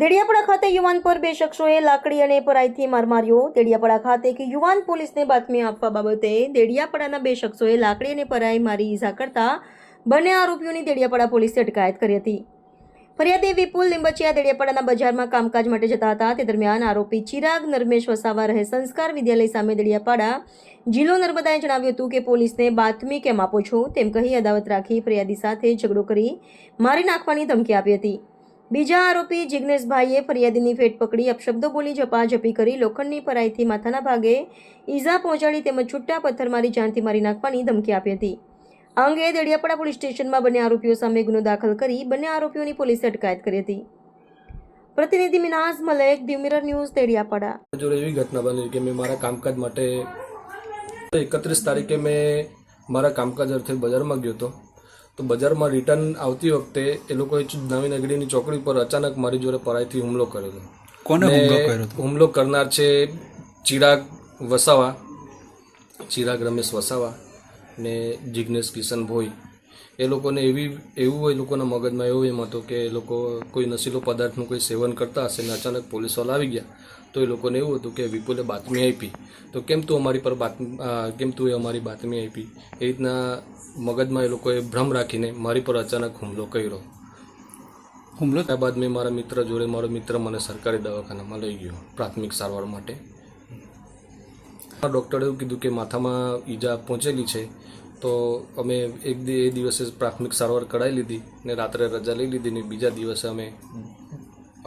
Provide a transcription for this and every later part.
દેડિયાપાડા ખાતે યુવાન પર બે શખ્સોએ લાકડી અને પરાઈથી માર માર્યો. દેડિયાપાડા ખાતે એક યુવાન પોલીસને બાતમી આપવા બાબતે દેડિયાપાડાના બે શખ્સોએ લાકડી અને પરાઈ મારી ઈજા કરતા બંને આરોપીઓની દેડિયાપાડા પોલીસે અટકાયત કરી હતી. ફરિયાદી વિપુલ લીંબચિયા દેડિયાપાડાના બજારમાં કામકાજ માટે જતા હતા. તે દરમિયાન આરોપી ચિરાગ નરમેશ વસાવા રહે સંસ્કાર વિદ્યાલય સામે દેડિયાપાડા જિલ્લો નર્મદાએ જણાવ્યું હતું કે પોલીસને બાતમી કેમ આપો છો તેમ કહી અદાવત રાખી ફરિયાદી સાથે ઝઘડો કરી મારી નાખવાની ધમકી આપી હતી. બીજા આરોપી જિગ્નેશભાઈએ ફરિયાદીની ફેટ પકડી અપશબ્દો બોલી ઝપાઝપી કરી લોખંડની પરાઈથી માથાના ભાગે ઈજા પહોંચાડી તેમજ છૂટા પથ્થર મારી જાનથી મારી નાખવાની ધમકી આપી હતી. આ અંગે દેડિયાપાડા પોલીસ સ્ટેશનમાં બંને આરોપીઓ સામે ગુનો દાખલ કરી બંને આરોપીઓની પોલીસે અટકાયત કરી હતી. પ્રતિનિધિ Minaz Malek, the mirror news, Dediapada. જોડે એવી ઘટના બની કે મેં મારા કામકાજ માટે એકત્રીસ તારીખે મેં મારા કામકાજ અર્થે બજારમાં ગયો હતો. તો બજારમાં રિટર્ન આવતી વખતે એ લોકોએ નવી નગરીની ચોકડી પર અચાનક મારી જોડે પરાયથી હુમલો કર્યો હતો કોને હુમલો કર્યો હુમલો કરનાર છે ચિરાગ વસાવા ચિરાગ રમેશ વસાવા ને જિગ્નેશ કિશન ભોઈ. એ લોકોને એવી એવું એ લોકોના મગજમાં એવું એમ હતું કે એ લોકો કોઈ નશીલો પદાર્થનું કોઈ સેવન કરતા હશે ને અચાનક પોલીસવાળા આવી ગયા તો એ લોકોને એવું હતું કે વિપુલે બાતમી આપી. તો કેમ તું અમારી પર બાતમી કેમ તું એ અમારી બાતમી આપી? એ રીતના મગજમાં એ લોકોએ ભ્રમ રાખીને મારી પર અચાનક હુમલો કર્યો. હુમલો? ત્યારબાદ મેં મારા મિત્ર જોડે મારો મિત્ર મને સરકારી દવાખાનામાં લઈ ગયો પ્રાથમિક સારવાર માટે. ડૉક્ટરે એવું કીધું કે માથામાં ઈજા પહોંચેલી છે તો અમે એક એ દિવસે પ્રાથમિક સારવાર કરાવી લીધી ને રાત્રે રજા લઈ લીધી ને બીજા દિવસે અમે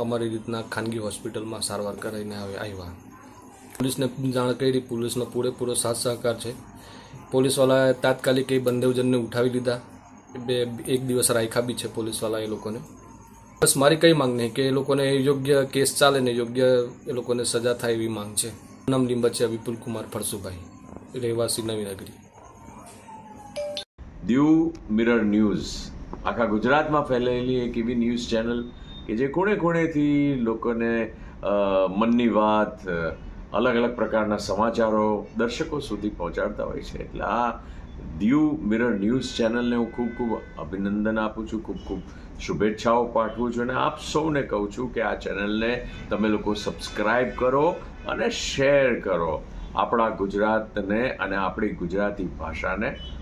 અમારી રીતના ખાનગી હોસ્પિટલમાં સારવાર કરાવીને આવે આવ્યા. પોલીસને જાણ કરી, પોલીસનો પૂરેપૂરો સાથ સહકાર છે. પોલીસવાળાએ તાત્કાલિક એ બંદેવજનને ઉઠાવી લીધા. બે એક દિવસ રાખ્યા બી છે પોલીસવાળા એ લોકોને. બસ મારી કઈ માંગ નહીં કે એ લોકોને યોગ્ય કેસ ચાલે ને યોગ્ય એ લોકોને સજા થાય એવી માંગ છે. નામ લીંબચિયા વિપુલ કુમાર ફરસુભાઈ, રહેવાસી નવી નગરી. The mirror news. આખા ગુજરાતમાં ફેલાયેલી એક એવી ન્યૂઝ ચેનલ કે જે ખૂણે ખૂણેથી લોકોને મનની વાત અલગ અલગ પ્રકારના સમાચારો દર્શકો સુધી પહોંચાડતા હોય છે. એટલે આ દીવ મિરર ન્યૂઝ ચેનલને હું ખૂબ ખૂબ અભિનંદન આપું છું, ખૂબ ખૂબ શુભેચ્છાઓ પાઠવું છું અને આપ સૌને કહું છું કે આ ચેનલને તમે લોકો સબસ્ક્રાઈબ કરો અને શેર કરો આપણા ગુજરાતને અને આપણી ગુજરાતી ભાષાને.